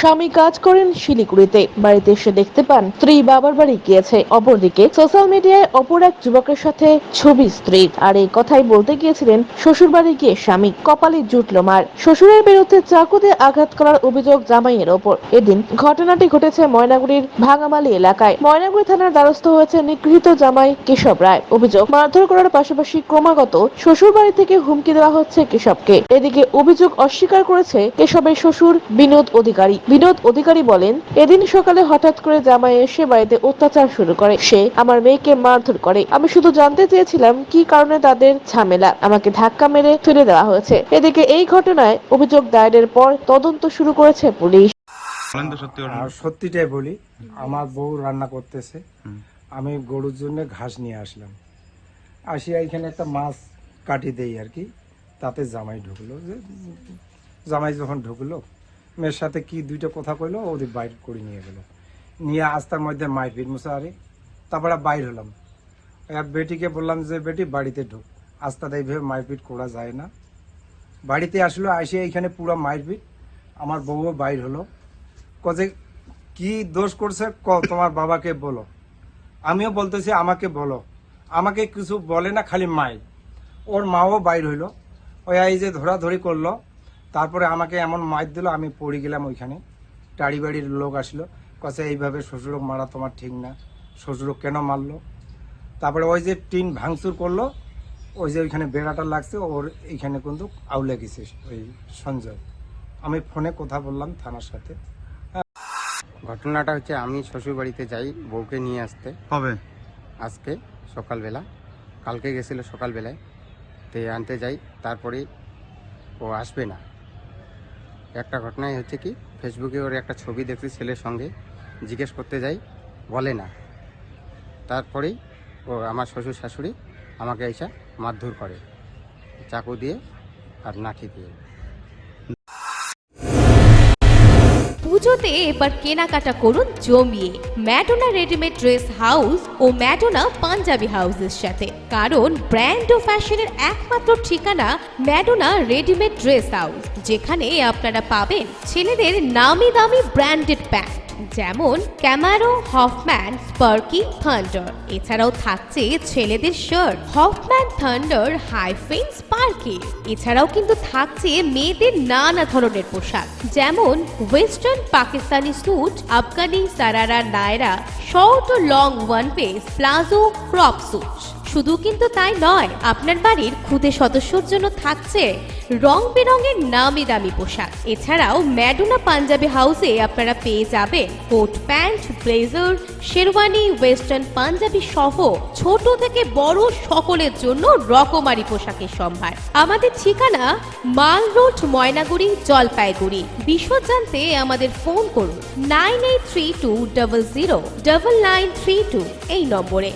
স্বামী কাজ করেন শিলিগুড়িতে। বাড়িতে এসে দেখতে পান, স্ত্রী বাবার বাড়ি গিয়েছে। অপরদিকে সোশ্যাল মিডিয়ায় অপর এক যুবকের সাথে ছবি স্ত্রীর আর এই কথাই বলতে গিয়েছিলেন শ্বশুর বাড়ি গিয়ে স্বামী। কপালে জুটল মার। শ্বশুরের বিরুদ্ধে চাকু দিয়ে আঘাত করার অভিযোগ জামাইয়ের ওপর। এদিন ঘটনাটি ঘটেছে ময়নাগুড়ির ভাঙামালি এলাকায়। ময়নাগুড়ি থানার দ্বারস্থ হয়েছে নিগৃহীত জামাই কেশব রায়। অভিযোগ মারধর করার পাশাপাশি ক্রমাগত শ্বশুর বাড়ি থেকে হুমকি দেওয়া হচ্ছে কেশবকে। এদিকে অভিযোগ অস্বীকার করেছে কেশবের শ্বশুর বিনোদ অধিকারী। বিনোদ অধিকারী বলেন এদিন সকালে হঠাৎ করে জামাই এসে বাড়িতে অত্যাচার শুরু করে। সে আমার মেয়েকে মারধর করে। আমি শুধু জানতে চেয়েছিলাম কি কারণে তাদের ঝামেলা। আমাকে ধাক্কা মেরে ফেলে দেওয়া হয়েছে। এদিকে এই ঘটনায় অভিযোগ দায়েরের পর তদন্ত শুরু করেছে পুলিশ। আর সত্যিটাই বলি আমার বউ রান্না করতেছে। আমি গরুর জন্য ঘাস নিয়ে আসলাম। আসি এখানে একটা মাছ কাটি দেই আর কি। তাতে জামাই ঢুকলো যে জামাই যখন ঢুকলো মেয়ের সাথে কি দুইটা কথা কইলো ওদের বাইর করে নিয়ে গেল। নিয়ে আস্তার মধ্যে মারপিট মুসাহারি তারপরে বাইর হলাম। আর বেটিকে বললাম যে, বেটি, বাড়িতে ঢুক। আস্তাতে এইভাবে মারপিট করা যায় না। বাড়িতে আসলো আসে এইখানে পুরো মারপিট আমার বউও বাইর হলো। কজে কি দোষ করছে? ক তোমার বাবাকে বলো। আমিও বলতেছি, আমাকে বলো। আমাকে কিছু বলে না, খালি মাই ওর মাও বাইর হইল। ওই এই যে ধরাধরি করল। তারপরে আমাকে এমন মাইর দিল আমি পড়ে গেলাম ওইখানে। টাড়ি বাড়ির লোক আসলো কছে এইভাবে শ্বশুরক মারা তোমার ঠিক না শ্বশুরক কেন মারলো? তারপরে ওই যে টিন ভাঙচুর করল ওই যে ওইখানে বেড়াটা লাগছে ওর এইখানে কিন্তু আউলে গেছে ওই সঞ্জয়। আমি ফোনে কথা বললাম থানার সাথে। ঘটনাটা হচ্ছে আমি শ্বশুর বাড়িতে যাই বউকে নিয়ে আসতে। হবে আজকে সকালবেলা কালকে গেছিল সকালবেলায়। তে আনতে যাই তারপরে ও আসবে না। একটা ঘটনাই হচ্ছে কি ফেসবুকে ওর একটা ছবি দেখছি ছেলের সঙ্গে, জিজ্ঞেস করতে যাই, বলে না। তারপরেই ও আমার শ্বশুর শাশুড়ি আমাকে এসে মারধর করে, চাকু দিয়ে আর নাঠি দিয়ে। পুজোতে এবার কেনাকাটা করুন জমিয়ে। ম্যাডোনা রেডিমেড ড্রেস হাউস ও ম্যাডোনা পাঞ্জাবি হাউসের সাথে। কারণ ব্র্যান্ড ও ফ্যাশনের একমাত্র ঠিকানা ম্যাডোনা রেডিমেড ড্রেস হাউস। যেখানে আপনারা পাবেন ছেলেদের নামি দামি ব্র্যান্ডেড প্যান্ট। যেমন ক্যামারো, হফম্যান, স্পার্কি, থান্ডার। এছাড়াও থাকছে ছেলেদের shirt Hoffmann, thunder, hyphen, sparky. এছাড়াও কিন্তু থাকছে মেয়েদের নানা ধরনের পোশাক। যেমন western Pakistani suit Afghani sharara Naira short ও long one piece palazzo crop suit শুধু কিন্তু তাই নয়, আপনার বাড়ির খুদে সদস্যর জন্য থাকছে রং বেরঙের নামি দামি পোশাক। এছাড়াও ম্যাডোনা পাঞ্জাবি হাউসে আপনারা পেয়ে যাবেন coat pant, blazer, sherwani, western Punjabi সহ ছোট থেকে বড় সকলের জন্য রকমারি পোশাকের সম্ভার। আমাদের ঠিকানা মাল রোড, ময়নাগুড়ি, জলপাইগুড়ি। বিশদ জানতে আমাদের ফোন করুন nine eight three two double zero, double nine three two এই নম্বরে।